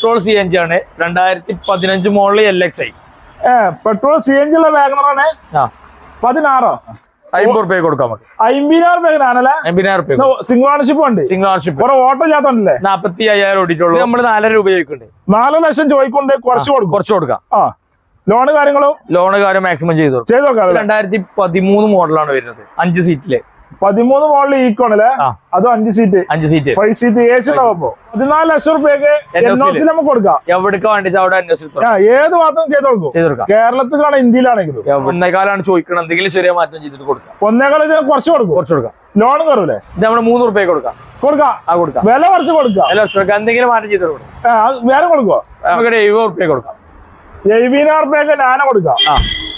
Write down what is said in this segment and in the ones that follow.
Petrol C N G ആണ്. രണ്ടായിരത്തി പതിനഞ്ച് മോളിൽ L X I petrol C N G ഉള്ള വാഗണറാണ് പതിനാറോ? അമ്പത് റുപ്യ കൊടുക്കാം നമുക്ക് അമ്പതിനായിരം രൂപയാണല്ലേ അമ്പതിനായിരം റുപ്യ സിംഗിൾ ഓണർഷിപ്പ് ഉണ്ട്. സിംഗിൾ ഓണർഷിപ്പ് കുറെ ഓട്ടോ നാപ്പത്തി അയ്യായിരം നമ്മൾ നാലര രൂപ ചോദിക്കുന്നുണ്ട്. നാല് ലക്ഷം ചോദിക്കൊണ്ട് കുറച്ച് കൊടുക്കും. കുറച്ച് കൊടുക്കാം. ആ. ലോണ് കാര്യങ്ങളും? ലോണ് കാര്യം മാക്സിമം ചെയ്തു രണ്ടായിരത്തി പതിമൂന്ന് മോഡലാണ് വരുന്നത്. അഞ്ച് സീറ്റിൽ പതിമൂന്ന് മോളിൽ ഈക്കോണല്ലേ. അതും അഞ്ച് സീറ്റ് അഞ്ച് seat five seat A C ഉണ്ടാവുമ്പോ പതിനാല് ലക്ഷം റുപ്യക്ക് എൻ ഒ NOC സി നമുക്ക് കൊടുക്കാം. എവിടേക്ക് വേണ്ടി അവിടെ ഏത് മാത്രം ചെയ്ത് കൊടുക്കും. കേരളത്തിലാണ് ഇന്ത്യയിലാണെങ്കിലും. ഒന്നേകാലാണ് ചോദിക്കണം എന്തെങ്കിലും ചെറിയ മാറ്റം ചെയ്തിട്ട് കൊടുക്കാം. ഒന്നേകാല കുറച്ച് കൊടുക്കും. കുറച്ച് കൊടുക്കാം. ലോൺ കയറൂലേ? ഇത് നമ്മൾ മൂന്ന് റുപ്യ കൊടുക്കാം. കൊടുക്കാം. ആ കൊടുക്കാം. വില കുറച്ച് കൊടുക്കാം. വില കുറച്ച് കൊടുക്കാം. എന്തെങ്കിലും മാറ്റം ചെയ്ത് കൊടുക്കാം. വേറെ കൊടുക്കോ നമുക്ക് എഴുപത് റുപ്യ കൊടുക്കാം. എഴുപതിനായിരം റുപ്യക്ക് ഞാനെ കൊടുക്കാം.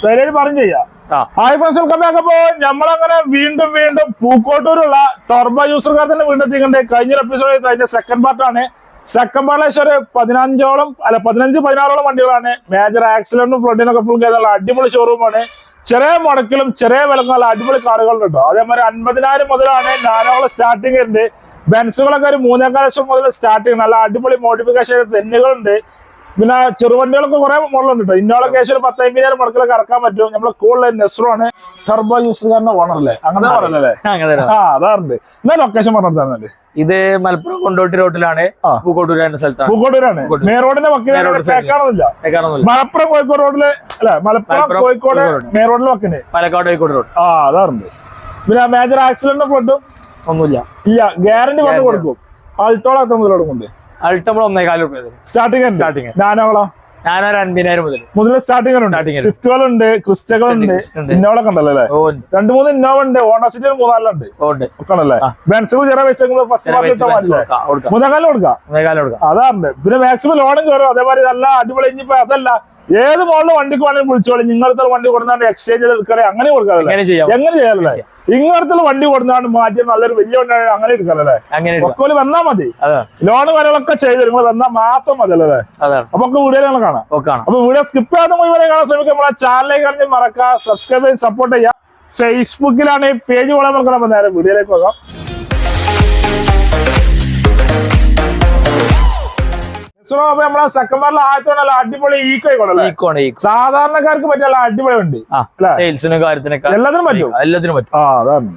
വിലയിൽ പറഞ്ഞു ചെയ്യാം. ഹായ് ഫ്രണ്ട്സ് വെൽക്കം ബാക്ക് അപ്പോ നമ്മളങ്ങനെ വീണ്ടും വീണ്ടും പൂക്കോട്ടൂരുള്ള ടർബോ യൂസർക്കാർ തന്നെ വീണ്ടും എത്തിക്കണ്ടേ കഴിഞ്ഞ എപ്പിസോഡ് കഴിഞ്ഞ സെക്കൻഡ് പാർട്ടാണ് സെക്കൻഡ് പാർട്ടിൽ ഒരു പതിനഞ്ചോളം അല്ല പതിനഞ്ച് പതിനാറോളം വണ്ടികളാണ്. മേജർ ആക്സിഡന്റും ഫ്ലഡിനൊക്കെ ഫുൾ ചെയ്തുള്ള അടിപൊളി ഷോറൂമാണ് ചെറിയ മുടക്കിലും ചെറിയ വിലക്കുള്ള അടിപൊളി കാറുകളുണ്ട് കേട്ടോ. അതേമാതിരി അൻപതിനായിരം മുതലാണ് നാലോളം സ്റ്റാർട്ടിംഗ് ഉണ്ട് ബെൻസുകളൊക്കെ ഒരു മൂന്നേക്കാൽ ലക്ഷം മുതൽ സ്റ്റാർട്ടിംഗ് നല്ല അടിപൊളി മോഡിഫിക്കേഷൻ തെന്നുകളുണ്ട് പിന്നെ ചെറുവണ്ടികളൊക്കെ കുറെ മോഡലുണ്ട് കേട്ടോ ഏകദേശം ഒരു പത്തമ്പതിനായിരം മുടക്കിലൊക്കെ ഇറക്കാൻ പറ്റും. നമ്മളെ കൂടുതൽ നെസ്റോണ് ടർബോ ഓണർ അല്ലേ? അങ്ങനെ പറഞ്ഞല്ലേ. ആ അതാറുണ്ട്. എന്നാ ലൊക്കേഷൻ പറഞ്ഞു തന്നെ ഇത് മലപ്പുറം കൊണ്ടോട്ടി റോട്ടിലാണ് പൂക്കോട്ടൂരാണ് പൂക്കോട്ടൂർ സ്ഥലത്താണ്. പൂക്കോട്ടൂരാണ് മേ റോഡിന്റെ Main road വക്കിന് side. കേൾക്കാറൊന്നുമില്ല കേൾക്കാറൊന്നുമില്ല മലപ്പുറം കോഴിക്കോട് റോഡിൽ അല്ല മലപ്പുറം കോഴിക്കോട് മേ റോഡിലെ വക്കിന്. പാലക്കാട് കോഴിക്കോട് റോഡ് ആ അതാറുണ്ട്. പിന്നെ മേജർ ആക്സിഡന്റ് ഫ്ലഡും ഒന്നുമില്ല. ഇല്ല ഗ്യാരണ്ടി കൊണ്ട് കൊടുക്കും. ആൾട്ടോളാത്ത എത്ര കൊണ്ട് അൾട്ട നമ്മൾ ഒന്നേകാൽ റുപ്യ. Starting Starting. നാനോളോ ഞാനൊരു അൻപതിനായിരം മുതൽ മുതൽ സ്റ്റാർട്ടിംഗ്. സ്വിഫ്റ്റുകളുണ്ട് ക്രിസ്റ്റകളുണ്ട്. ഇന്നോളൊക്കെ ഉണ്ടല്ലോ അല്ലേ? രണ്ട് മൂന്ന് ഇന്നോവ ഉണ്ട് ഓണസിറ്റി ഒരു മൂന്നാലുണ്ട് ഓ, ഉണ്ട്. ഒക്കെ ഉണ്ടല്ലേ ആ. ബെൻസുകൾ ചെറിയ പൈസ മതിയല്ലേ കൊടുക്കാം അതാറുണ്ട്. പിന്നെ മാക്സിമം ലോണും കയറും അതേമാതിരി നല്ല അടിപൊളി ഇനിയിപ്പോ അതല്ല ഏത് മോളിൽ വണ്ടിക്ക് വേണമെങ്കിൽ വിളിച്ചോളി. നിങ്ങളുടെ വണ്ടി കൊടുക്കാണ്ട് എക്സ്ചേഞ്ച് എടുക്കണേ അങ്ങനെ കൊടുക്കാറില്ല? എങ്ങനെ ചെയ്യാം? ഇങ്ങനത്തെ വണ്ടി കൊടുത്താണ് മാറ്റി നല്ലൊരു വലിയ വണ്ടി അങ്ങനെ എടുക്കാനല്ലേ അങ്ങനെ എടുക്കാം. ഒക്കെ വന്നാ മതി. ലോൺ കാര്യങ്ങളൊക്കെ ചെയ്ത് നിങ്ങൾ വന്നാൽ മാത്രം മതി അല്ലേ? അപ്പൊ വീഡിയോ കാണാം. അപ്പൊ വീഡിയോ സ്കിപ്പ് ചെയ്യാതെ മുഴുവൻ കാണാൻ ശ്രമിക്കുക. നമ്മളെ ചാനലിലേക്ക് കഴിഞ്ഞ് മറക്കാം സബ്സ്ക്രൈബ് ചെയ്ത് സപ്പോർട്ട് ചെയ്യാം ഫേസ്ബുക്കിലാണ് ഈ പേജ് വളരെ നേരെ വീഡിയോയിലേക്ക് പോകാം. സുറോ, അപ്പൊ നമ്മളെ സെക്കൻഡ് ആദ്യത്തോണ്ടല്ല അടിപൊളി ഈക്കോ ഈ സാധാരണക്കാർക്ക് പറ്റിയ അടിപൊളി ഉണ്ട്? സെയിൽസിനും കാര്യത്തിനൊക്കെ എല്ലാത്തിനും പറ്റും. എല്ലാത്തിനും പറ്റും. ആ അതാണ്.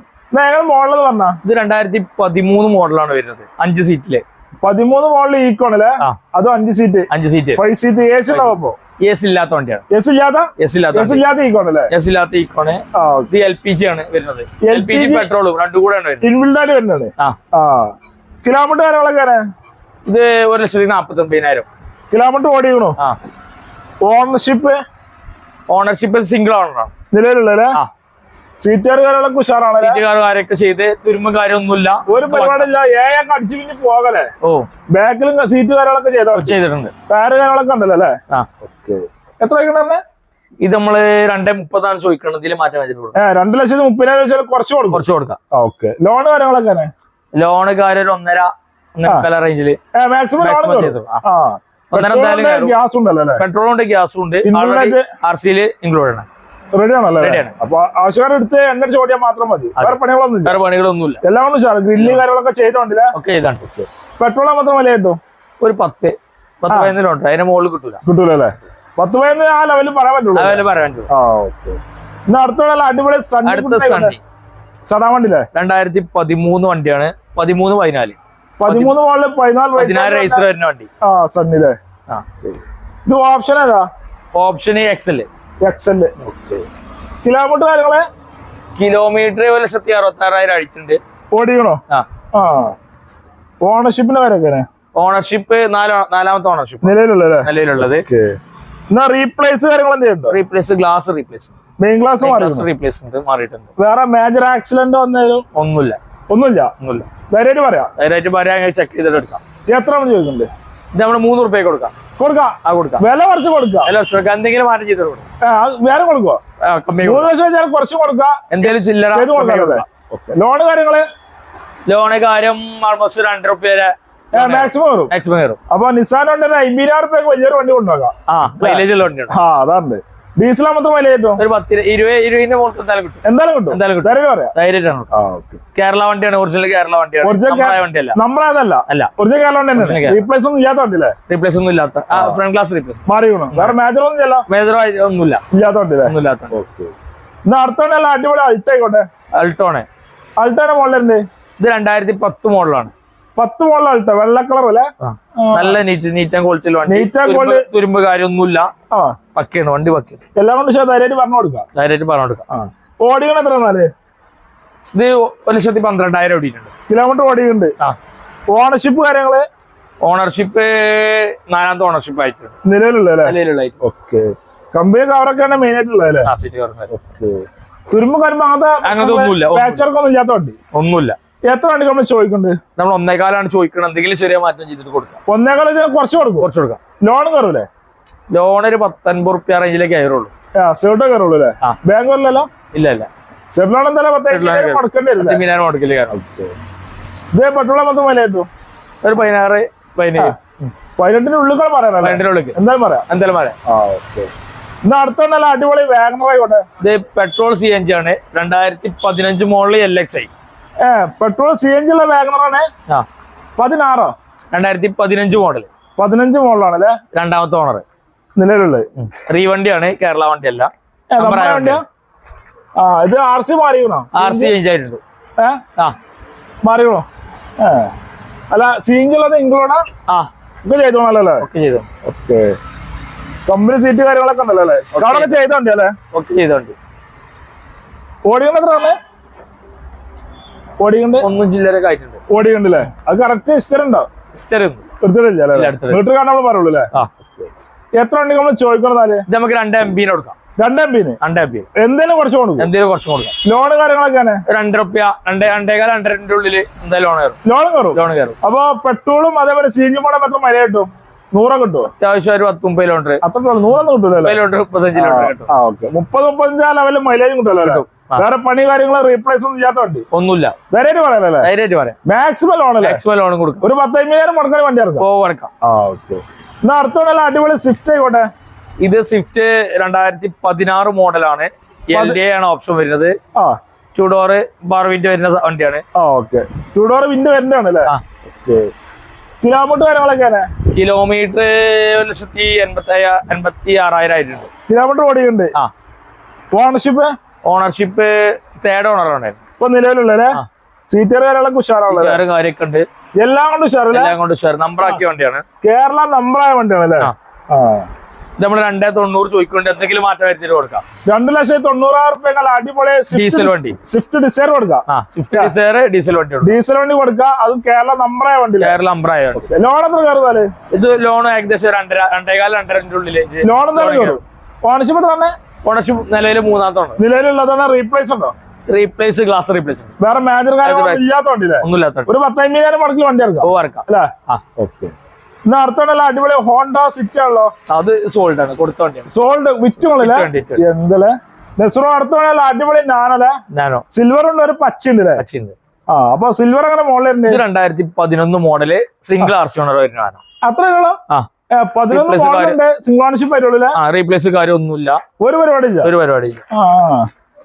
മോഡൽ പറഞ്ഞ? ഇത് രണ്ടായിരത്തി പതിമൂന്ന് മോഡലാണ് വരുന്നത് അഞ്ച് സീറ്റിൽ. പതിമൂന്ന് മോഡൽ ഈക്കോണല്ലേ അതും അഞ്ച് സീറ്റ്. അഞ്ച് seat. Five seat A C ഉണ്ടാവുമ്പോ എസ് ഇല്ലാത്ത വണ്ടിയാണ്. എസ് ഇല്ലാത്ത? എസ് ഇല്ലാത്ത എസ് ഇല്ലാത്ത ഈക്കോണല്ലേ എസ് ഇല്ലാത്ത ഈക്കോണ് ആ ഇത് എൽ പി ജി ആണ് വരുന്നത്. എൽ പി ജി പെട്രോളും രണ്ടും കൂടെയാണ് വരുന്നത്. ഇൻബിൽഡായിട്ട് വരുന്നത്. ആ. കിലോമീറ്റർ കാര്യങ്ങളൊക്കെ ഇത് ഒരു ലക്ഷത്തി നാപ്പത്തി ഒമ്പതിനായിരം കിലോമീറ്റർ ഓടിക്കണോ ആ. ഓണർഷിപ്പ് ഓണർഷിപ്പ് സിംഗിൾ ഓണറാണ് നിലവിലുള്ള സീറ്റുകാർ കാര്യങ്ങളൊക്കെ ഉഷാറാണല്ലേ സീറ്റുകാരൊക്കെ ചെയ്ത് തുരുമ്പ കാര്യമൊന്നുമില്ല. ഒരു പരിപാടിയില്ല ഏഴൊക്കെ അടിച്ചു പിന്നെ പോകലേ ഓ. ബാക്കിലും സീറ്റ് കാര്യങ്ങളൊക്കെ ചെയ്തോ? ചെയ്തിട്ടുണ്ട്. കാര്യങ്ങളൊക്കെ ഉണ്ടല്ലോ അല്ലേ? ആ. എത്ര വയ്ക്കണേ ഇത് നമ്മൾ രണ്ടേ മുപ്പതാണ് ചോദിക്കണം ഇതിൽ മാറ്റം വെച്ചിട്ടുള്ളൂ ഏ രണ്ട് ലക്ഷത്തി മുപ്പതിനായിരം വെച്ചാൽ കുറച്ച് കൊടുക്കും. കുറച്ച് കൊടുക്കാം. ഓക്കെ. ലോൺ കാര്യങ്ങളൊക്കെ ലോണ് കാര്യം ഒന്നര എന്തായാലും ഗ്യാസ് ഉണ്ടല്ലോ? പെട്രോളും ഉണ്ട്. ഗ്യാസും ഉണ്ട് ആർ സിയിൽ ഇൻക്ലൂഡ് ആണ്. അപ്പൊ എടുത്ത് എണ്ണ മാത്രം മതി. വേറെ പണികളൊന്നും ഇല്ല വേറെ പണികളൊന്നുമില്ല. എല്ലാം കൊണ്ട് ഉഷാറ് ഗ്രില്ല് കാര്യങ്ങളൊക്കെ ചെയ്തോണ്ടില്ല? ഒക്കെ ഇതാണ് പെട്രോൾ മാത്രം വില കിട്ടും ഒരു പത്ത്. പത്ത് പതിനൊന്നുണ്ട് അതിന്റെ മുകളിൽ കിട്ടൂല. കിട്ടൂല അല്ലേ പത്ത് പതിനൊന്ന് ആ ലെവലിൽ പറയാൻ പറ്റുള്ളൂ. ലെവലിൽ പറയാൻ അടുത്തുള്ള അടിപൊളി അടുത്ത സണ്ടി സടാൻ വണ്ടില്ലേ രണ്ടായിരത്തി പതിമൂന്ന് വണ്ടിയാണ്. പതിമൂന്ന് പതിനാല്. പതിമൂന്ന് മോളിൽ പതിനാല് റേസർ വരുന്ന വണ്ടി. ആ സണ്ണില്ലേ ആ. ഇത് ഓപ്ഷൻ ഏതാ? ഓപ്ഷൻ എക്സൽ എക്സൽ കിലോമീറ്റർ കാര്യങ്ങളെ? കിലോമീറ്റർ ഒരു ലക്ഷത്തി അറുപത്തി ആറായിരം അടിച്ചിട്ടുണ്ട്. ഓടിക്കണോ? ആ. ഓണർഷിപ്പിന്റെ കാര്യമൊക്കെ ഓണർഷിപ്പ് നാലാമത്തെ ഓണർഷിപ്പ് നിലയിലുള്ളത് നിലവിലുള്ളത്. എന്നാ റീപ്ലേസ് കാര്യങ്ങൾ എന്ത് ചെയ്യുന്നുണ്ടോ? Replace glass replace main glass replace മാറിയിട്ടുണ്ട്? വേറെ മേജർ ആക്സിഡന്റ് വന്നാലും? ഒന്നുമില്ല. ഒന്നുമില്ല? ഒന്നുമില്ല. ധൈര്യമായിട്ട് പറയാം. ധൈര്യമായിട്ട് പറയാൻ ചെക്ക് ചെയ്തിട്ട് എടുക്കാം. എത്ര മണി ചോദിക്കുന്നുണ്ട് ഇത് നമ്മൾ മൂന്ന് റുപ്യ കൊടുക്കാം. കൊടുക്കാം. ആ കൊടുക്കാം. വില കുറച്ച് കൊടുക്കാം. അല്ല ലക്ഷമൊക്കെ എന്തെങ്കിലും മാറ്റം ചെയ്തിട്ട് കൊടുക്കാം. ആ, അത് വേറെ കൊടുക്കുവോ? ആ, കമ്മി മൂന്ന് ലക്ഷം വെച്ചാൽ കുറച്ച് കൊടുക്കാം. എന്തെങ്കിലും ചില്ലറ ചെയ്ത് കൊടുക്കാം. ലോണ് കാര്യങ്ങൾ? ലോണ് കാര്യം ആൾമോസ്റ്റ് രണ്ട് റുപ്യ വരെ മാക്സിമം വരും. മാക്സിമം കയറും അപ്പൊ നിസാൻ ഒരു അമ്പതിനായിരം റുപ്യക്ക് വലിയൊരു വണ്ടി കൊണ്ടുപോകാം. ആ മൈലേജ് ഉള്ള വണ്ടിയാണ്. ആ അതാണ്. ഡീസൽ മാത്രം വില കിട്ടും? ഒരു പത്ത് ഇരുപത് ഇരുപതിന്റെ മുകളിൽ എന്തായാലും കിട്ടും. എന്തായാലും കിട്ടും. എന്തായാലും കിട്ടും. ധൈര്യം പറയാം. ധൈര്യമായിട്ടാണ് കിട്ടും. ആ ഓക്കെ. കേരള വണ്ടിയാണ് ഒറിജിനൽ കേരള വണ്ടിയാണ്. വണ്ടിയല്ല. നമ്മളതല്ല അല്ല. ഒറിജിനൽ കേരളം തന്നെ റീപ്ലേസ് ഒന്നും ഇല്ലാത്ത വണ്ടിയില്ലേ? റീപ്ലേസ് ഒന്നും ഇല്ലാത്ത. ആ ഫ്രണ്ട് ക്ലാസ് റീപ്ലേസ് മാറി വീണു വേറെ മേജർ ഒന്നും ഇല്ലല്ലോ? മേജർ ഒന്നുമില്ല. ഇല്ലാത്ത വണ്ടിയില്ലേ ഒന്നും ഇല്ലാത്ത ഓക്കെ എന്നാ അടുത്ത വണ്ടി നല്ല അടിപൊളി അൾട്ടോ ആയിക്കോട്ടെ. അൾട്ടോണ് അൾട്ടോന്റെ മോഡലുണ്ട് ഇത് രണ്ടായിരത്തി പത്ത് മോഡലാണ്. പത്ത് അൾട്ടോ വെള്ള കളർ അല്ലേ? നല്ല നീറ്റ് നീറ്റ് ആൻഡ് ക്വാളിറ്റിയിൽ വണ്ടി. നീറ്റ് and തുരുമ്പ് തുരുമ്പ് കാര്യമൊന്നുമില്ല. ആ. പക്കയാണ് വണ്ടി പക്ക എല്ലാം കൊണ്ട് ധൈര്യമായിട്ട് പറഞ്ഞു കൊടുക്കാം ധൈര്യമായിട്ട് പറഞ്ഞു കൊടുക്കാം. ഓടികൾ എത്ര എന്നാൽ ഇത് ഒരു ലക്ഷത്തി പന്ത്രണ്ടായിരം ഓടിയിട്ടുണ്ട്. കിലോമീറ്റർ ഓടിയുണ്ട് ആ. ഓണർഷിപ്പ് കാര്യങ്ങൾ? ഓണർഷിപ്പ് നാലാമത്തെ ഓണർഷിപ്പ് ആയിട്ടുണ്ട്. നിലവിലുള്ള നിലവിലുള്ള ഓക്കെ കമ്പനി കവറൊക്കെയാണ് മെയിൻ ആയിട്ടുള്ളത് ആ സീറ്റ് കയറുന്നത് ഓക്കെ തുരുമ്പ് കാര്യമ്പോ അങ്ങനത്തെ ഒന്നുമില്ല, ഒന്നുമില്ല. എത്ര വണ്ടി നമ്മൾ ചോദിക്കുന്നത് നമ്മൾ ഒന്നേകാലാണ് ചോദിക്കുന്നത് എന്തെങ്കിലും ചെറിയ മാറ്റം ചെയ്തിട്ട് കൊടുക്കാം. ഒന്നേകാലം കുറച്ച് കൊടുക്കും. കുറച്ച് കൊടുക്കാം. ലോൺ കയറൂലേ? ലോൺ ഒരു പത്തൊൻപത് റുപ്യ റേഞ്ചിലേക്ക് കയറുള്ളൂ. കയറുള്ളൂ അല്ലേ? വരില്ലല്ലോ? ഇല്ല ഇല്ല. എന്തായാലും കയറും. ഇതേ പെട്രോൾ മൊത്തം ഒരു പതിനാറ് പതിനേഴ്. പതിനെട്ടിന് ഉള്ളിൽ പറയാനല്ലേ പതിനെട്ടിന്റെ ഉള്ളിൽ എന്തായാലും പറയാം. എന്തായാലും മഴ ആ ഓക്കെ ഇന്ന് അടുത്ത നല്ല അടിപൊളി വാഗണർ ആയിക്കോട്ടെ. ഇത് പെട്രോൾ സി എൻ ജി ആണ്. രണ്ടായിരത്തി പതിനഞ്ച് മോളിൽ എൽ എക്സ് ഐ ഏ പെട്രോൾ സി എൻ ജി ഉള്ള വാഗണറാണ് പതിനാറോ? രണ്ടായിരത്തി പതിനഞ്ച് മോഡൽ പതിനഞ്ച് മോഡലാണ് അല്ലേ രണ്ടാമത്തെ ഓണർ നിലവിലുള്ളത്. റീ വണ്ടിയാണ് കേരള വണ്ടി അല്ല നമ്മുടെ നമ്മുടെ ആ ഇത് ആർ സി മാറിയോ ആർ സി ചേഞ്ച് ആയിട്ടുണ്ട്. ആ. മാറിയോ അല്ല സി എൻ ജി ഉള്ളത് ഇംഗ്ലൂടാ ആ. ഒക്കെ ചെയ്തോണല്ലോ ഒക്കെ ചെയ്തോ ഓക്കെ. കമ്പനി സീറ്റ് കാര്യങ്ങളൊക്കെ ഉണ്ടല്ലോ അല്ലേ? ചെയ്തോണ്ടി അല്ലേ ഒക്കെ ചെയ്തോണ്ട്. ഓടിയോ എത്ര ഓടിക്കണ്ട് ഒന്നും ചില്ലറൊക്കെ ആയിട്ടുണ്ട്. ഓടിക്കണ്ടല്ലേ അത് കറക്റ്റ് സ്ഥിരം. ഉണ്ടോ ഹിസ്റ്ററി ഒന്നും എടുത്തിട്ടില്ല ഇല്ല, അല്ലേ എടുത്തിട്ടില്ല. മീറ്റർ കാണാൻ നമ്മൾ പറയുള്ളൂ അല്ലേ എത്ര ഉണ്ടെങ്കിൽ നമ്മൾ ചോദിക്കണതാൽ ഇത് നമുക്ക് രണ്ട് എം ബിന് കൊടുക്കാം. രണ്ട് എം പിന് രണ്ട് എം പി എന്തേലും കുറച്ച് കൊടുക്കും? എന്തേലും കുറച്ച് കൊടുക്കാം. ലോണ് കാര്യങ്ങളൊക്കെ രണ്ട് റുപ്യ രണ്ട് രണ്ടേകാൽ രണ്ടരന്റെ ഉള്ളിൽ എന്തായാലും ലോൺ കയറും. ലോൺ കയറും? ലോൺ കയറും. അപ്പൊ പെട്രോളും അതേപോലെ സി കൂടെ എത്ര മഴ കിട്ടും? നൂറൊക്കെ കിട്ടുമോ അത്യാവശ്യം ഒരു പത്ത് മുപ്പത് ലോണ്ടർ അത്ര നൂറൊന്നും കിട്ടൂല അല്ലേ ലോണ്ടർ മുപ്പത്തഞ്ച് ഓക്കെ. മുപ്പത് മുപ്പത്തഞ്ചാ ലെവലിൽ മൈലേജും കിട്ടുമല്ലോ. വേറെ പണി കാര്യങ്ങൾ റീപ്ലേസ് ഒന്നും ചെയ്യാത്ത വണ്ടി ഒന്നുമില്ല. ധൈര്യമായിട്ട് പറയാനല്ലേ ധൈര്യമായിട്ട് പറയാം. മാക്സിമം ലോൺ അല്ലേ? മാക്സിമം ലോൺ കൊടുക്കും. ഒരു പത്തയ്യായിരം മുടക്കാൻ വണ്ടി ഇറക്കാം ഓ ഓക്കെ എന്നാ അടുത്തോടെ അടിപൊളി സ്വിഫ്റ്റ് ആയിക്കോട്ടെ. ഇത് സ്വിഫ്റ്റ് രണ്ടായിരത്തി പതിനാറ് മോഡലാണ് എൽ ഡി ആണ് ഓപ്ഷൻ വരുന്നത്. ആ. ബാർ വിൻഡോ വരുന്ന വണ്ടിയാണ്. ഓക്കെ ടൂ ഡോർ വിൻഡ് വരുന്നതാണ് അല്ലേ? ആ. ഓക്കെ കിലോമീറ്റർ കാര്യങ്ങളൊക്കെ കിലോമീറ്റർ ഒരു ലക്ഷത്തി എൺപത്തി എൺപത്തി ആറായിരം ആയിട്ടുണ്ട്. കിലോമീറ്റർ ഓടിയുണ്ട് ആ. ഓണർഷിപ്പ് ഓണർഷിപ്പ് തേർഡ് ഓണർ ഉണ്ടായിരുന്നു ഇപ്പൊ നിലവിലുള്ള സീറ്റർ കാര്യങ്ങളൊക്കെ ഉഷാറാവുള്ളത് വേറെ കാര്യമൊക്കെ ഉണ്ട്. എല്ലാം കൊണ്ട് ഉഷാറല്ലേ? എല്ലാം കൊണ്ട് ഷെയർ നമ്പർ ആക്കിയ വണ്ടിയാണ്. കേരള നമ്പറായ വണ്ടിയാണ് അല്ലേ? നമ്മൾ രണ്ടേ തൊണ്ണൂറ് ചോദിക്കുന്നുണ്ട്. എന്തെങ്കിലും മാറ്റം വരുത്തിട്ട് കൊടുക്കാം. രണ്ടു ലക്ഷത്തി തൊണ്ണൂറായിരം റുപ്യ അടിപൊളി ഡീസൽ വണ്ടി. സ്വിഫ്റ്റ് ഡിസൈർ കൊടുക്കാം. സ്വിഫ്റ്റ് ഡിസൈർ ഡീസൽ വണ്ടി ഡീസൽ വണ്ടി കൊടുക്കാം. അത് കേരള നമ്പറായ വണ്ടി കേരള നമ്പറായ വണ്ടി. ലോൺ എത്ര കയറുന്നാൽ ഇത് ലോൺ ഏകദേശം രണ്ടര രണ്ടേകാല രണ്ടരന്റെ ഉള്ളിൽ ലോൺ എന്താ ഓണർഷിപ്പ് എത്ര തന്നെ നിലയിൽ മൂന്നാമത്തോണ്ട് നിലവിലുള്ളതാണ് റീപ്ലേസ് ഉണ്ടോ? റീപ്ലേസ് ഗ്ലാസ് റീപ്ലേസ് വേറെ മേജർ ഒന്നുമില്ലാത്ത. ഒരു പത്തമ്പതിനായിരം മുടക്കി വണ്ടി ഇറക്കാം ഓ ഇറക്കാം അല്ലേ? ഓക്കെ. എന്നാ അടുത്തോണ്ടല്ല അടിപൊളി ഹോണ്ട സിറ്റി ആണല്ലോ? അത് സോൾഡ് ആണ്. കൊടുത്ത വണ്ടിയാണ്. സോൾഡ് വിറ്റുകളില്ലേ. എന്തല്ലേ? നെസ്റോ അടുത്തോണ്ടല്ല അടിപൊളി നാനല്ലേ നാനോ സിൽവർ ഉണ്ട് ഒരു പച്ച ഉണ്ട് അല്ലേ? അച്ചിണ്ട് ആ അപ്പൊ സിൽവർ അങ്ങനെ മോഡൽ ഇത് രണ്ടായിരത്തി പതിനൊന്ന് മോഡൽ സിംഗിൾ ആർസി ഓണർ വരുന്നതാണ് അത്രയുള്ളൂ ആ. പതിനൊന്ന് മോഡലുണ്ട് സിംഗിൾ ഓണർഷിപ്പ് വരുള്ളൂ ആ റീപ്ലേസ് കാര്യമൊന്നുമില്ല ഒരു പരിപാടി ഇല്ല ഒരു പരിപാടി ഇല്ല ആ.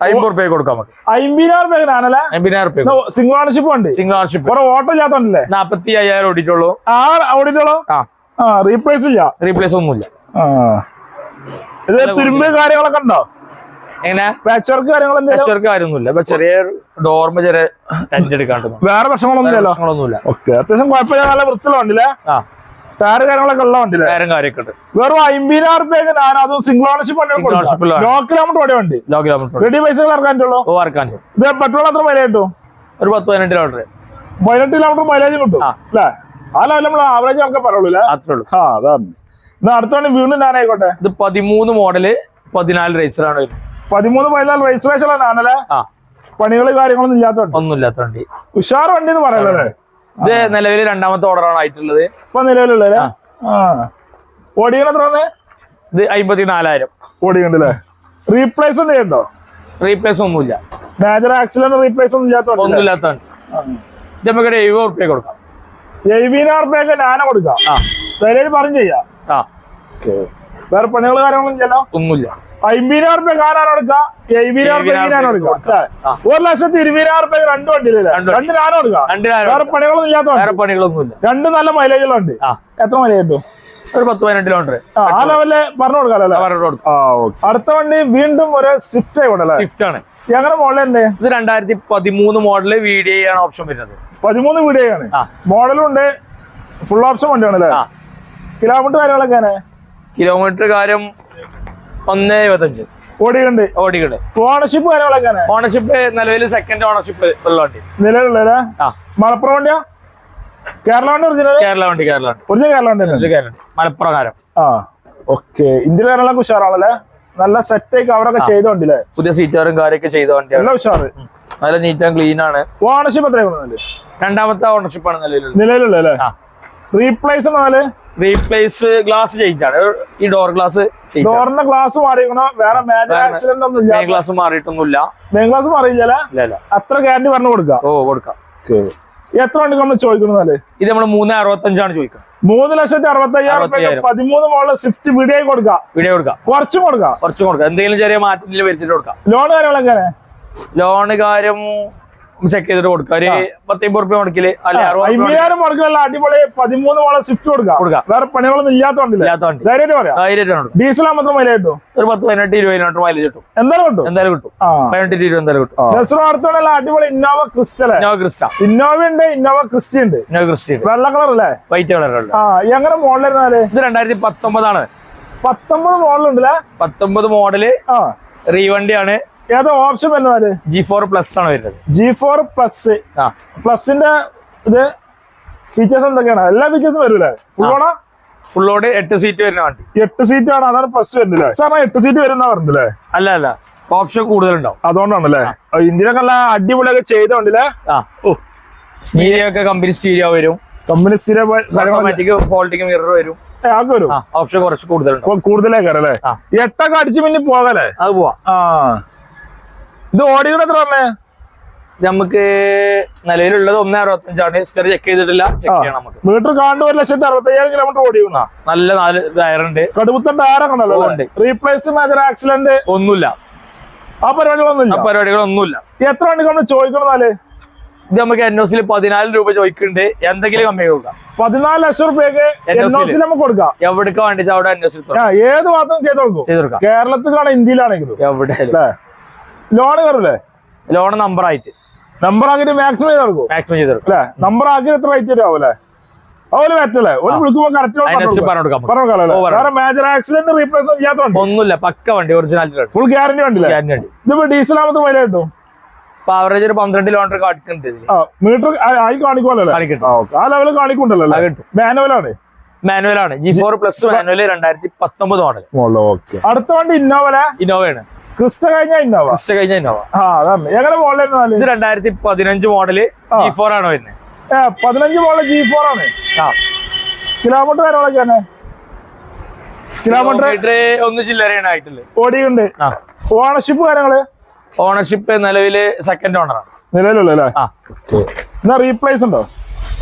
അമ്പത് റുപ്യ കൊടുക്കാം നമുക്ക് അമ്പതിനായിരം രൂപ നാനല്ലേ അമ്പതിനായിരം റുപ്യ സിംഗിൾ ഓണർഷിപ്പ് ഉണ്ട് സിംഗിൾ ഓണർഷിപ്പ് കുറെ ഓട്ടം ഇല്ലാത്തോണ്ടല്ലേ? നാപ്പത്തി അയ്യായിരം ഓടിയിട്ടുള്ളൂ. ആ ഓടിയിട്ടുള്ളൂ? ആ. റീപ്ലേസ് ഇല്ല? റീപ്ലേസ് ഒന്നുമില്ല. ആ. ഇത് തുരുമ്പ് കാര്യങ്ങളൊക്കെ ഉണ്ടോ? എങ്ങനെ? പാച്ച് വർക്ക് കാര്യങ്ങൾ എന്തെങ്കിലും പച്ചവർക്ക് കാര്യമൊന്നുമില്ല ചെറിയ ഡോർമ ചെറിയ വേറെ പ്രശ്നങ്ങളൊന്നും ഇല്ലല്ലോ പ്രശ്നങ്ങളൊന്നുമില്ല. ഓക്കെ. അത്യാവശ്യം കുഴപ്പമില്ല. നല്ല വൃത്തിയുള്ള വണ്ടിയില്ലേ? ആ. ടയർ കാര്യങ്ങളൊക്കെ ഉള്ള വണ്ടി ടയറും കാര്യമൊക്കെ ഉണ്ട്. വെറും അമ്പതിനായിരം റുപ്യക്ക് ഞാൻ അതും സിംഗിൾ ഓണർഷിപ്പ് വണ്ടി ലോ കിലോമീറ്റർ ഓടിയ വണ്ടി? ലോ കിലോമീറ്റർ റെഡി പൈസകൾ ഇറക്കാനുള്ളൂ ഓ ഇറക്കാൻ. ഇത് പെട്രോൾ എത്ര മൈലേജ് കിട്ടും? ഒരു പത്ത് പതിനെട്ട് കിലോമീറ്റർ പതിനെട്ട് കിലോമീറ്റർ മൈലേജ് കിട്ടും. അല്ലേ? ആ ലെവലിൽ നമ്മൾ ആവറേജ് നമുക്ക് പറയുള്ളൂ അല്ലേ? അത്രേ ഉള്ളൂ. ആ അതാണ് എന്നാ അടുത്ത വണ്ടി ഞാനായിക്കോട്ടെ ഇത് പതിമൂന്ന് മോഡൽ പതിനാല് ആണ് പതിമൂന്ന് പതിനാല് രജിസ്ട്രേഷൻ ആണല്ലേ ആ. പണികൾ കാര്യങ്ങളൊന്നും ഇല്ലാത്ത ഒന്നും ഇല്ലാത്ത വണ്ടി. ഉഷാർ വണ്ടി എന്ന് പറയുന്നത്. ഇത് നിലവിൽ രണ്ടാമത്തെ ഓർഡറാണ് ആയിട്ടുള്ളത്. ഇപ്പൊ നിലവിലുള്ള ആ. ഓടിക്കണ എത്ര ഇത് അമ്പത്തി നാലായിരം ഓടിക്കണ്ടല്ലേ റീപ്ലേസ് ഒന്നും ചെയ്യണ്ടോ? റീപ്ലേസ് ഒന്നുമില്ല. മേജർ ആക്സിഡന്റ് റീപ്ലേസ് ഒന്നും ഇല്ലാത്ത വണ്ടി ഒന്നുമില്ലാത്ത ഇത് നമുക്ക് എഴുപത് റുപ്യ കൊടുക്കാം. എഴുപതിനായിരം റുപ്യൊക്കെ ഞാനെ കൊടുക്കാം. വിലയിൽ പറഞ്ഞു ചെയ്യാം ആ. വേറെ പണികൾ കാര്യങ്ങളൊന്നും ചെയ്യല്ലോ ഒന്നുമില്ല. അമ്പതിനായിരം റുപ്യ കാനാണ് കൊടുക്കാം എഴുപതിനായിരം റുപ്യ എഴുപതിനായിരം ഞാനാണ് കൊടുക്കാം കൊടുക്കാം. ഒരു ലക്ഷത്തി ഇരുപതിനായിരം റുപ്യ രണ്ട് വണ്ടിയിലല്ലേ രണ്ട് വണ്ടി. രണ്ട് ഞാനും കൊടുക്കാം വേറെ പണികളൊന്നും ഇല്ലാത്ത വേറെ പണികളൊന്നുമില്ല. രണ്ട് നല്ല മൈലേജുകളുണ്ട് എത്ര മൈലേജ് കിട്ടും? ഒരു പത്ത് പതിനെട്ട് കിലോമീറ്റർ ആ, ലെവലിൽ പറഞ്ഞു കൊടുക്കാമല്ലോ കൊടുക്കും. അടുത്ത വണ്ടി വീണ്ടും ഒരു സ്വിഫ്റ്റ് ആയിക്കോട്ടെ സ്വിഫ്റ്റ് ആണ്. ഞങ്ങളുടെ മോഡലുണ്ട് ഇത് രണ്ടായിരത്തി പതിമൂന്ന് മോഡൽ വി ഡി ഐ ആണ് ഓപ്ഷൻ വരുന്നത് പതിമൂന്ന് വീഡിയോ ആണ്. മോഡലും ഉണ്ട്. ഫുൾ ഓപ്ഷൻ വണ്ടിയാണ് അല്ലേ? കിലോമീറ്റർ കാര്യങ്ങളൊക്കെ കിലോമീറ്റർ കാര്യം ഒന്ന് എഴുപത്തഞ്ച്. ഓടിയുണ്ട് ഓടിയുണ്ട് ഓണർഷിപ്പ് കാര്യങ്ങളൊക്കെ ഓണർഷിപ്പ് നിലവിൽ സെക്കൻഡ് ഓണർഷിപ്പ് ഉള്ള വണ്ടി നിലവിലുള്ള മലപ്പുറം വണ്ടിയാ? കേരള വണ്ടി ഒറിജിനൽ കേരള വണ്ടി കേരള വണ്ടി. ഒറിജിനൽ കേരള വണ്ടി കേരള മലപ്പുറം കാരം ആ ഓക്കെ. ഇന്ത്യയിൽ കാര്യങ്ങളൊക്കെ ഉഷാറാണല്ലേ? നല്ല സെറ്റ് ആയി കവറൊക്കെ ചെയ്ത വണ്ടില്ലേ പുതിയ സീറ്റുകാരും കാര്യമൊക്കെ ചെയ്ത നല്ല ഉഷാറ്. നല്ല നീറ്റ് ആൻഡ് ക്ലീൻ ആണ്. ഓണർഷിപ്പ് എത്രയാണ് രണ്ടാമത്തെ ഓണർഷിപ്പ് ആണ് നിലവിലുള്ളത്. നിലവിലുള്ള അല്ലേ റീപ്ലേസ് നാല്. റീപ്ലേസ് ഗ്ലാസ് ചേഞ്ച് ആണ്. ഈ ഡോർ ഗ്ലാസ് ഡോറിന്റെ ഗ്ലാസ് മാറിയിരിക്കണോ വേറെ മേജർ ആക്സിഡന്റ് ഒന്നും ഇല്ല ഗ്ലാസ് മാറിയിട്ടൊന്നുമില്ല. മെയിൻ ഗ്ലാസ് മാറിയില്ല അത്ര ഗ്യാരണ്ടി പറഞ്ഞു കൊടുക്കാം? ഓ കൊടുക്കാം. എത്ര വണ്ടി നമ്മൾ ചോദിക്കുന്നത് ഇത് നമ്മൾ മൂന്ന് അറുപത്തഞ്ചാണ് ചോദിക്കുന്നത് മൂന്ന് ലക്ഷത്തി അറുപത്തി അയ്യായിരം റുപ്യ അറുപത്തയ്യായിരം. പതിമൂന്ന് മോളിൽ സ്വിഫ്റ്റ് വീഡിയോ കൊടുക്കാം. വീഡിയോ കൊടുക്കാം. കുറച്ചും കൊടുക്കാം. കുറച്ചും കൊടുക്കാം. എന്തെങ്കിലും ചെറിയ മാറ്റത്തിൽ വരുത്തിട്ട് കൊടുക്കാം. ലോൺ കാര്യങ്ങളൊക്കെ ലോണ് കാര്യം ചെക്ക് ചെയ്തിട്ട് കൊടുക്കുക. ഒരു പത്തമ്പത് റുപ്യ മുടക്കിൽ അല്ലെ അയ്യായിരം മുടക്കില്ല അടിപൊളി പതിമൂന്ന് വള സ്വിഫ്റ്റ് കൊടുക്കാം കൊടുക്കാം വേറെ പണികളൊന്നും ഇല്ലാത്തോണ്ടില്ല ധൈര്യമായിട്ട് ഡീസൽ മാത്രം മൈലേജ് കിട്ടും ഒരു പത്ത് പതിനെട്ട് ഇരുപത് കിലോമീറ്റർ മൈലേജ് കിട്ടും. എന്തായാലും കിട്ടും. എന്തായാലും കിട്ടും. പതിനെട്ട് ഇരുപത് എന്തായാലും കിട്ടും. അടുത്തോണ്ടല്ല അടിപൊളി Innova crystal Innova Crysta Innova ഉണ്ട് ഇന്നോവ ക്രിസ്റ്റി ഉണ്ട്. ഇന്നോവ ക്രിസ്റ്റി വെള്ള കളർ അല്ലേ? വൈറ്റ് കളർ ആ എങ്ങനെ മോഡലായിരുന്നാൽ ഇത് രണ്ടായിരത്തി പത്തൊമ്പതാണ്. പത്തൊമ്പത് മോഡലുണ്ടല്ലേ പത്തൊമ്പത് മോഡൽ ആ. റീവണ്ടിയാണ്. ഏതാ ഓപ്ഷൻ വരുന്നത് ജി ഫോർ പ്ലസ് ആണ് വരുന്നത്. ജി ഫോർ പ്ലസ് ആ. പ്ലസിന്റെ ഇത് ഫീച്ചേഴ്സ് എന്തൊക്കെയാണ്? എല്ലാ ഫീച്ചേഴ്സും വരൂലേ ഫുൾ ഓണാ ഫുള്ളോട് എട്ട് സീറ്റ് വരുന്ന വണ്ടി. എട്ട് സീറ്റ് ആണ്. അതാണ് പ്ലസ് വരുന്നില്ലേ സാറ എട്ട് സീറ്റ് വരുന്ന പറഞ്ഞില്ലേ? അല്ല അല്ല. ഓപ്ഷൻ കൂടുതലുണ്ടാവും. അതുകൊണ്ടാണല്ലേ? ഇന്ത്യയിലൊക്കെ നല്ല അടിപൊളിയൊക്കെ ചെയ്തോണ്ടില്ലേ ആ. ഓ. സ്റ്റീരിയോ ഒക്കെ കമ്പനി സ്റ്റീരിയോ വരും. Company stereo automatic folding mirror വരും. ഓപ്ഷൻ കുറച്ച് കൂടുതലുണ്ട് കൂടുതലേ ആ. എട്ടൊക്കെ അടിച്ചു പിന്നെ പോകലേ അത് പോവാ. ആ. ഇത് ഓടിയുടെ എത്ര പറഞ്ഞേ നമുക്ക് നിലവിലുള്ളത് ഒന്ന് അറുപത്തഞ്ചാണ് ഹിസ്റ്ററി ചെക്ക് ചെയ്തിട്ടില്ല. ചെക്ക് ചെയ്യണം നമുക്ക്. മീറ്റർ കാണ്ട് ഒരു ലക്ഷത്തി അറുപത്തയ്യായിരം കിലോമീറ്റർ ഓടിയുന്ന? നല്ല നാല് ടയറുണ്ട് കടുപ്പത്തൻ ടയറൊക്കെ ഉണ്ടല്ലോ ഉണ്ട്. റീപ്ലേസ് മേജർ ആക്സിഡന്റ് ഒന്നുമില്ല. ആ പരിപാടികളൊന്നുമില്ല? ആ പരിപാടികളൊന്നുമില്ല. എത്ര വണ്ടി നമ്മൾ ചോദിക്കണമെന്നാൽ ഇത് നമുക്ക് എൻ ഒസിൽ പതിനായിരം രൂപ ചോദിക്കുന്നുണ്ട്. എന്തെങ്കിലും കമ്മി കൊടുക്കാം. പതിനാല് ലക്ഷം റുപ്യക്ക് എൻ NOC ഒ സി നമുക്ക് കൊടുക്കാം. എവിടെ വേണ്ടി അവിടെ എൻ ഒസിൽ ഏത് മാത്രം ചെയ്ത് കൊടുക്കും. കേരളത്തിലാണ് ഇന്ത്യയിലാണെങ്കിലും എവിടെ ലോൺ കയറൂലേ? ലോൺ നമ്പർ ആയിട്ട്. നമ്പർ ആക്കിട്ട് മാക്സിമം ചെയ്ത് കൊടുക്കും. മാക്സിമം ചെയ്ത് കൊടുക്കും. അല്ലേ? നമ്പർ ആക്കി എത്ര റേറ്റ് വരും ആവൂലേ? അതുപോലെ പറ്റല്ലേ ഒരു വിളിക്കുമ്പോൾ കറക്റ്റ് വേറെ മേജർ ആക്സിഡന്റ് റീപ്ലേസ് ചെയ്യാത്തോണ്ട് ഒന്നുമില്ല പക്ക വണ്ടി ഒറിജിനാലിറ്റി ഫുൾ ഗ്യാരണ്ടി വണ്ടി ഗ്യാരണ്ടി വണ്ടി. ഇതിപ്പോ ഡീസൽ ആകുമ്പോൾ വില കിട്ടും? അപ്പൊ ആവറേജ് ഒരു പന്ത്രണ്ട് കിലോമീറ്റർ കാണിക്കുന്നുണ്ട് മീറ്റർ ആയി കാണിക്കുമല്ലോ ആ ലെവൽ കാണിക്കുന്നുണ്ടല്ലോ മാനുവലാണ് മാനുവൽ ആണ്. ജി ഫോർ പ്ലസ് മാനുവൽ രണ്ടായിരത്തി പത്തൊമ്പത് മോഡൽ ഓക്കേ. അടുത്ത വണ്ടി ഇന്നോവല ഇന്നോവയാണ് ക്രിസ്റ്റ കഴിഞ്ഞ ഇന്നോവ ഫസ്റ്റ് കഴിഞ്ഞ ഇന്നോവ ആ അതാണ്. എങ്ങനെ മോഡലായിരുന്നാൽ ഇത് രണ്ടായിരത്തി പതിനഞ്ച് മോഡൽ ജി ഫോർ ആണ് വരുന്നത് പതിനഞ്ച് മോഡൽ ജി ഫോർ ആണ്. ആ. കിലോമീറ്റർ കാര്യങ്ങളൊക്കെ തന്നെ കിലോമീറ്റർ ഒന്ന് ചില്ലറയാണ് ആയിട്ടുള്ളത്. ഓടിയുണ്ട് ഓണർഷിപ്പ് കാര്യങ്ങൾ? ഓണർഷിപ്പ് നിലവിൽ സെക്കൻഡ് ഓണറാണ് നിലവിലുള്ള അല്ലേ? എന്നാ റീപ്ലേസ് ഉണ്ടോ?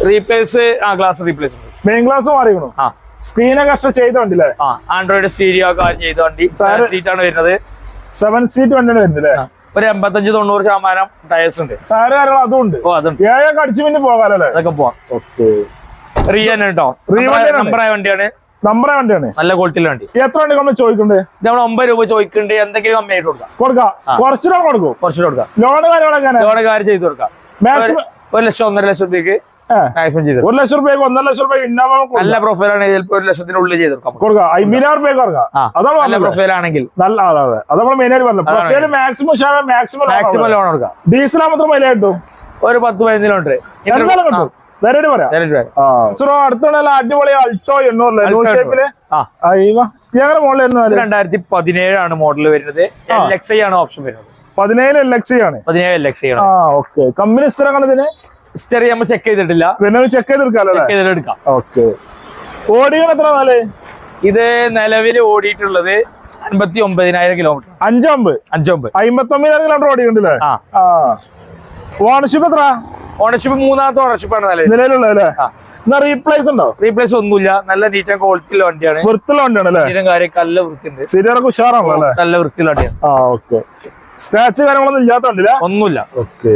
റീപ്ലേസ് ആ ഗ്ലാസ് റീപ്ലേസ് ഉണ്ട്. മെയിൻ ഗ്ലാസ് മാറിക്കണു ആ. സ്ക്രീനൊക്കെ ചെയ്ത വണ്ടില്ലേ ആ ആൻഡ്രോയിഡ് സ്റ്റീരിയോ കാര്യം ചെയ്ത വണ്ടി. ആണ് വരുന്നത്. സെവൻ സീറ്റ് വണ്ടിയാണ് വരുന്നില്ലേ. ഒരു എൺപത്തഞ്ച് തൊണ്ണൂറ് ശതമാനം ടയേഴ്സ് ഉണ്ട്. ടയർ കാര്യങ്ങൾ അതും ഉണ്ട്. ഓ അതുണ്ട്. ഏഴൊക്കെ അടിച്ചു പിന്നെ പോകാലല്ലേ അതൊക്കെ പോവാം. ഓക്കെ. റിയൻ കേട്ടോ Re വണ്ടിയാണ്. നമ്പറായ വണ്ടിയാണ്. നമ്പറെ വണ്ടിയാണ്. നല്ല ക്വാളിറ്റിയിലെ വണ്ടി. എത്ര വണ്ടി നമ്മൾ ചോദിക്കുന്നുണ്ട്? നമ്മൾ ഒമ്പത് രൂപ ചോദിക്കുന്നുണ്ട്. എന്തെങ്കിലും കമ്മി ആയിട്ട് കൊടുക്കാം. കൊടുക്കാം. കുറച്ച് കുറച്ചു രൂപ കൊടുക്കും. കുറച്ചുകൂടെ കൊടുക്കാം. ലോണ് കാര്യങ്ങളൊക്കെ ലോണ് കാര്യം ചെയ്ത് കൊടുക്കാം. മാക്സിമം ഒരു ലക്ഷം ഒന്നര ലക്ഷം രൂപയ്ക്ക് മാക്സിമം ചെയ്തു. ഒരു ലക്ഷം രൂപയ്ക്ക് ഒന്നര ലക്ഷം രൂപ ഇന്നോവ നല്ല പ്രൊഫൈലാണ് ചിലപ്പോൾ ഒരു ലക്ഷത്തിനുള്ളിൽ ചെയ്ത് കൊടുക്കാം. കൊടുക്കാം. അമ്പതിനായിരം റുപ്യക്ക് കൊടുക്കാം. ആ അതാണ് നല്ല പ്രൊഫൈൽ ആണെങ്കിൽ. നല്ല അതെ അതെ. അത് നമ്മൾ മെയിൻ ആയിട്ട് പറഞ്ഞു പ്രൊഫൈൽ മാക്സിമം ശതമാനം മാക്സിമം മാക്സിമം ലോൺ കൊടുക്കാം. കിട്ടും? ഒരു പത്ത് പതിനഞ്ചിലുണ്ട് കിലോമീറ്റർ എന്തായാലും കിട്ടും. ധൈര്യമായിട്ട് പറയാം സോ അടുത്തുള്ള അടിപൊളി അൾട്ടോ എണ്ണൂറിലെ ഞങ്ങളുടെ വരുന്നത്? രണ്ടായിരത്തി പതിനേഴാണ് മോഡൽ വരുന്നത്. എൽ എക്സ് ഐ ആണ് ഓപ്ഷൻ വരുന്നത്. പതിനേഴ് എൽ എക്സ് ആണ്. പതിനേഴ് എൽ എക്സ് ആണ്. ഓക്കെ കമ്പനി സ്ഥലങ്ങൾ ഇതിന്? ഹിസ്റ്ററി നമ്മൾ ചെക്ക് ചെയ്തിട്ടില്ല. പിന്നെ ചെക്ക് ചെയ്തെടുക്കാം ഓക്കെ ഓടികൾ എത്ര നാല്? ഇത് നിലവിൽ ഓടിയിട്ടുള്ളത് അൻപത്തി ഒമ്പതിനായിരം കിലോമീറ്റർ അഞ്ചോമ്പ് അഞ്ചൊമ്പത് അമ്പത്തി ഒമ്പതിനായിരം കിലോമീറ്റർ ഓടിയിട്ടുണ്ടല്ലേ ഓണർഷിപ്പ് എത്ര? ഓണർഷിപ്പ് മൂന്നാമത്തെ ഓണർഷിപ്പ് ആണ്. എന്നാ റീപ്ലേസ് ഉണ്ടോ? റീപ്ലേസ് ഒന്നുമില്ല. നല്ല നീറ്റ് ക്വാളിറ്റിയുള്ള വണ്ടിയാണ്. വൃത്തിയുള്ള വണ്ടിയാണ് കാര്യം നല്ല വൃത്തിയുണ്ട്. ഉഷാറാണല്ലോ അല്ലേ? നല്ല വൃത്തിയുള്ള വണ്ടിയാണ്. സ്ക്രാച്ച് കാര്യങ്ങളൊന്നും ഇല്ലാത്ത വണ്ടിയില്ല? ഒന്നുമില്ല. ഓക്കെ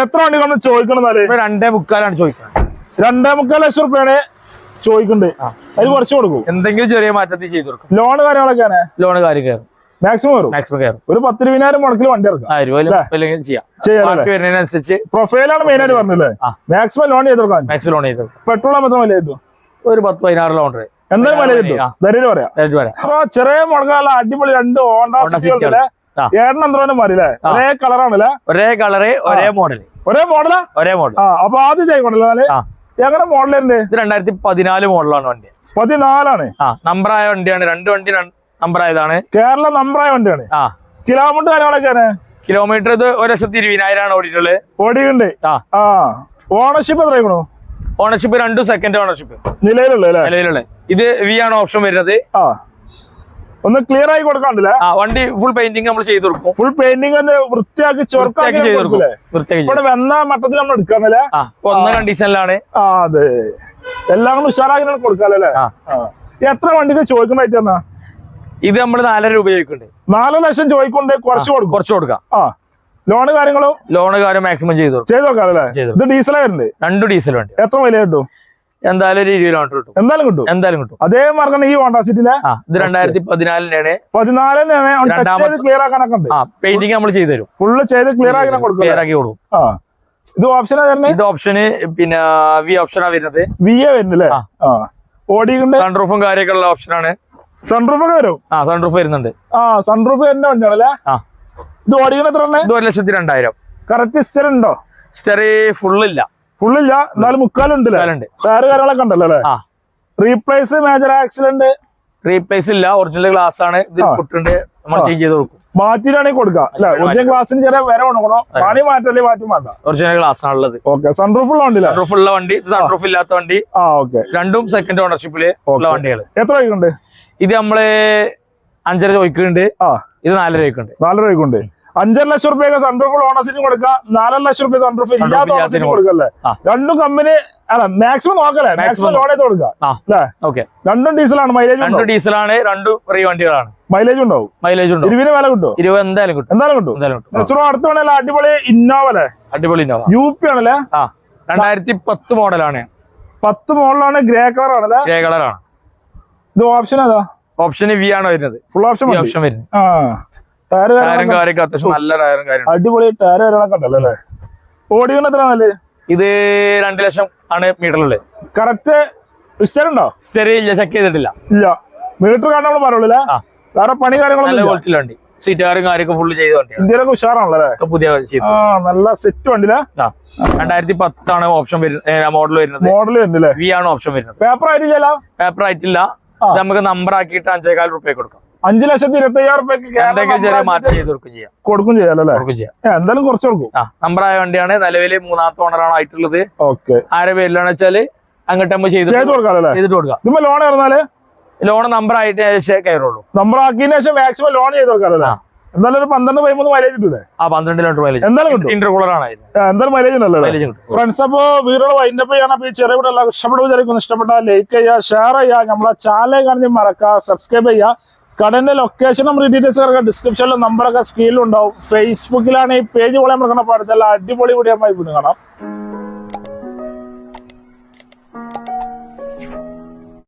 എത്ര വണ്ടികളാണ് ചോദിക്കണെന്നാൽ ഇപ്പൊ രണ്ടേ മുക്കാലാണ് ചോദിക്കുന്നത് രണ്ടേ മുക്കാൽ ലക്ഷം റുപ്യാണ് ചോദിക്കുന്നുണ്ട് അതിന് കുറച്ച് കൊടുക്കും. എന്തെങ്കിലും ചെറിയ മാറ്റത്തിൽ ചെയ്തു കൊടുക്കും. ലോൺ കാര്യങ്ങളൊക്കെയാണ് ലോണ് കാര്യം കയറും. മാക്സിമം വരും മാക്സിമം കയറും. ഒരു പത്തിരുപതിനായിരം മുടക്കിൽ വണ്ടി ഇറക്കും. ചെയ്യാം. വരുന്നതിനനുസരിച്ച് പ്രൊഫൈലാണ് മെയിൻ ആയിട്ട് പറഞ്ഞല്ലേ മാക്സിമം ലോൺ ചെയ്ത് കൊടുക്കാൻ. മാക്സിമം ലോൺ ചെയ്തു പെട്രോൾ എത്ര വില ചെയ്തു ഒരു പത്ത് പതിനാറ് ലോൺ എന്തായാലും വില ചെയ്തു ധൈര്യം പറയാം. അപ്പൊ ചെറിയ മുടക്കാനുള്ള അടിപൊളി രണ്ട് ഹോണ്ട Honda ഏട്ടൻ എന്തോരം ഒരേ കളറാണല്ലേ? ഒരേ കളറ് ഒരേ മോഡൽ ഒരേ മോഡലാ? ഒരേ മോഡൽ ആ അപ്പൊ ആദ്യം ചെയ്യണല്ലേ എങ്ങനെ മോഡലുണ്ട് ഇത് രണ്ടായിരത്തി പതിനാല് മോഡലാണ് വണ്ടി. പതിനാലാണ്. ആ നമ്പറായ വണ്ടിയാണ്. രണ്ട് വണ്ടി നമ്പർ ആയതാണ് കേരള നമ്പറായ വണ്ടിയാണ്. ആ. കിലോമീറ്റർ കാര്യങ്ങളൊക്കെയാണ് കിലോമീറ്റർ ഇത് ഒരു ലക്ഷത്തി ഇരുപതിനായിരമാണ് ഓടിയിട്ടുള്ളത്. ഓടിയുണ്ട് ആ. ഓണർഷിപ്പ് എത്രയാണോ ഓണർഷിപ്പ് രണ്ടു സെക്കൻഡ് ഓണർഷിപ്പ്. നിലവിലുള്ള നിലവിലുള്ള ഇത് വി ആണ് ഓപ്ഷൻ വരുന്നത്. ആ. ഒന്ന് ക്ലിയർ ആയി കൊടുക്കാണ്ടല്ലേ? വണ്ടി ഫുൾ പെയിന്റിങ് നമ്മൾ ചെയ്ത് കൊടുക്കും. ഫുൾ പെയിന്റിംഗ് ഒന്ന് വൃത്തിയാക്കി ചൊറുക്കാക്കി ചെയ്ത് കൊടുക്കും. ഇവിടെ വെന്ന മട്ടത്തിൽ നമ്മൾ എടുക്കാന്നല്ലേ? ഒന്ന കണ്ടീഷനിലാണ് ആ. അതെ. എല്ലാം കൂടെ ഉഷാറാക്കി കൊടുക്കാല്ലേ. എത്ര വണ്ടിക്ക് ചോദിക്കണ്ടായിട്ട് എന്നാ? ഇത് നമ്മൾ നാലര രൂപ ചോദിക്കുന്നുണ്ട്. നാല് ലക്ഷം ചോദിക്കൊണ്ട് കുറച്ച് കൊടുക്കും. കുറച്ച് കൊടുക്കാം. ആ. ലോണ് കാര്യങ്ങളും? ലോണ് കാര്യം മാക്സിമം ചെയ്തു ചെയ്ത് നോക്കാല്ലേ ചെയ്ത് ഇത് ഡീസലാ വരുന്നുണ്ട് രണ്ട് ഡീസൽ വണ്ടി. എത്ര വില കിട്ടും? എന്തായാലും ഒരു ഇരുപത് കിലോമീറ്റർ കിട്ടും. എന്തായാലും കിട്ടും. എന്തായാലും കിട്ടും. അതേ മാർക്കാണ് ഈ ഹോണ്ട സിറ്റിയിലെ ആ ഇത് രണ്ടായിരത്തി പതിനാലിനാണ്. പതിനാലിനാണ് ക്ലിയർ ആക്കാനൊക്കെ ആ പെയിന്റിങ് നമ്മൾ ചെയ്തു തരും. ഫുള്ള് ചെയ്ത് ക്ലിയർ ആക്കി കൊടുക്കും ക്ലിയർ ആക്കി കൊടുക്കും. ആ. ഇത് ഓപ്ഷനാ തന്നെ ഇത് ഓപ്ഷന് പിന്നെ വി ഓപ്ഷനാ വരുന്നത്. വി എ വരുന്നില്ലേ ഓടിയുണ്ട് സൺറൂഫും കാര്യമൊക്കെ ഉള്ള ഓപ്ഷനാണ് സൺറൂഫ് ഒക്കെ വരും? ആ സൺറൂഫ് വരുന്നുണ്ട്. ആ സൺറൂഫ് വരുന്ന വണ്ടിയാണല്ലേ ആ. ഇത് ഓടിക്കുന്ന എത്ര ഇത് ഒരു ലക്ഷത്തി രണ്ടായിരം. കറക്റ്റ് സ്റ്റെർ ഉണ്ടോ? സ്റ്റെറി ഫുള്ളില്ല ഫുള്ളില്ല എന്നാലും മുക്കാലുണ്ടല്ലേ? മുക്കാലുണ്ട്. വേറെ കാര്യങ്ങളൊക്കെ ഉണ്ടല്ലോ അല്ലേ? റീപ്ലേസ് മേജർ ആക്സിഡന്റ് റീപ്ലേസ് ഇല്ല ഒറിജിനൽ ഗ്ലാസ് ആണ്. ഇത്. നമ്മൾ ചേഞ്ച് ചെയ്ത് കൊടുക്കും. മാറ്റിയിട്ടാണെങ്കിൽ കൊടുക്കാം. അല്ലെ? ഒറിജിനൽ ക്ലാസ്സിന് ചെറിയ വില കൊടുക്കണോ. പണി മാറ്റല്ലേ മാറ്റി വേണ്ട ഒറിജിനൽ ഗ്ലാസ് ആണുള്ളത്. ഓക്കെ സൺറൂഫ് ഉള്ള വണ്ടി സൺറൂഫ് ഉള്ള വണ്ടി സൺറൂഫ് ഇല്ലാത്ത വണ്ടി. ആ ഓക്കെ രണ്ടും സെക്കൻഡ് ഓണർഷിപ്പിൽ ഉള്ള. വണ്ടികൾ. എത്ര രൂപയ്ക്കുണ്ട്? ഇത് നമ്മൾ അഞ്ചര ചോദിക്കുന്നുണ്ട് ആ. ഇത് നാലര ചോദിക്കുന്നുണ്ട് നാല് രൂപയ്ക്കുണ്ട്. അഞ്ചര ലക്ഷം റുപ്യൊക്കെ സൺപ്രൂഫ് ഓണസിന് കൊടുക്കാം നാലര ലക്ഷം റുപ്യ സൺപ്രൂഫ് ഇല്ലാത്ത ഓണസിന് കൊടുക്കല്ലേ? രണ്ടും കമ്പനി അല്ല മാക്സിമം നോക്കല്ലേ? മാക്സിമം ലോഡ് ലോൺ ചെയ്ത് കൊടുക്കാം രണ്ടും ഡീസലാണ് മൈലേജ് രണ്ടും ഡീസലാണ് രണ്ടും ഫ്രീ വണ്ടികളാണ്. മൈലേജ് ഉണ്ടാവും മൈലേജ് ഉണ്ടോ? ഇരുപതിന് വില കിട്ടും ഇരുപത് എന്തായാലും കിട്ടും. എന്തായാലും കിട്ടും. എന്തായാലും കിട്ടും. അടുത്ത വേണമല്ലോ അടിപൊളി ഇന്നോവ അല്ലേ? അടിപൊളി ഇന്നോവ യു പി ആണല്ലേ? ആ. രണ്ടായിരത്തി പത്ത് മോഡലാണ് പത്ത് മോഡലാണ് ഗ്രേ കളർ ആണല്ലേ? ഗ്രേ കളറാണ് ഇത് ഓപ്ഷൻ ഏതാ? ഓപ്ഷൻ വി ആണ് വരുന്നത്. ഫുൾ ഓപ്ഷൻ ഓപ്ഷൻ വരുന്നത്. ആ. ടയറ് കാര്യമൊക്കെ അത്യാവശ്യം നല്ല ടയറും കാര്യം അടിപൊളി ടയർ കാര്യങ്ങളൊക്കെ ഉണ്ടല്ലോ അല്ലേ? എത്ര നല്ലത് ഇത് രണ്ട് ലക്ഷം ആണ് മീറ്ററിലുള്ളത് കറക്റ്റ് ഉണ്ടോ? സ്റ്റെറി ഇല്ല ചെക്ക് ചെയ്തിട്ടില്ല. ഇല്ല. മീറ്റർ കാണാൻ നമ്മൾ പറയുള്ളൂ വേറെ പണി നല്ല കാര്യങ്ങളൊന്നും. വണ്ടി. സീറ്റുകാരും കാര്യമൊക്കെ ഫുള്ള് ചെയ്ത വണ്ടി ഇന്ത്യയിലൊക്കെ ഉഷാറാണല്ലോ പുതിയ നല്ല സെറ്റ് വണ്ടിയിലെ രണ്ടായിരത്തി പത്താണ് ഓപ്ഷൻ വരുന്നത് മോഡൽ വരുന്നത്. മോഡൽ വരുന്നില്ലേ? വി ആണ് ഓപ്ഷൻ വരുന്നത്. പേപ്പർ ആയിട്ടില്ല. പേപ്പർ ആയിട്ടില്ല നമുക്ക് നമ്പർ ആക്കിയിട്ട് അഞ്ചേകാൽ റുപ്യ കൊടുക്കാം. അഞ്ചു ലക്ഷത്തി ഇരുപത്തി അയ്യായിരം റുപ്യക്ക് കൊടുക്കും ചെയ്യാം. കൊടുക്കും അല്ലേ? കൊടുക്കും എന്തായാലും കുറച്ച് കൊടുക്കും. നമ്പറായ നമ്പർ ആയ വണ്ടിയാണ്. നിലവിൽ മൂന്നാമത്തെ ഓണറാണ് ആയിട്ടുള്ളത്. ഓക്കെ. ആരെ പേരിലാണ് വെച്ചാൽ അങ്ങോട്ട് നമ്മൾ ചെയ്ത് ചെയ്തിട്ട് കൊടുക്കാം. ഇപ്പൊ ലോൺ ഇറന്നാൽ ലോൺ നമ്പർ ആയിട്ട് കയറുള്ളൂ. നമ്പർ ആക്കിയതിനു ശേഷം മാക്സിമം ലോൺ ചെയ്ത് കൊടുക്കാം ഒരു പന്ത്രണ്ട് പതിമൂന്ന് മൈലേജ് കിട്ടൂലേ? ആ പന്ത്രണ്ട് കിലോമീറ്റർ മൈലേജ് എന്തായാലും ഇന്റർകൂളറാണ് എന്തായാലും മൈലേജ് ഉണ്ടല്ലോ ഫ്രണ്ട്സ് അപ്പോ വീടുകൾ വൈൻഡപ്പ് ചെയ്യണം അപ്പൊ ഈ ചെറിയ വീട് ഇഷ്ടപ്പെടുക ഇഷ്ടപ്പെട്ടാൽ ലൈക്ക് ചെയ്യുക ഷെയർ ചെയ്യുക. നമ്മളെ ചാനൽ കാണിച്ച് മറക്കുക സബ്സ്ക്രൈബ് ചെയ്യുക. കടന്റെ ലൊക്കേഷൻ നമ്മൾ ഡീറ്റെയിൽസ് കിടക്കുക ഡിസ്ക്രിപ്ഷനിലും നമ്പറൊക്കെ സ്ക്രീനിലുണ്ടാവും ഫേസ്ബുക്കിലാണ് ഈ പേജ് പോലെ നമ്മൾ കാണാൻ പാടത്തില്ല അടിപൊളി വീഡിയോ വീണ്ടും കാണാം.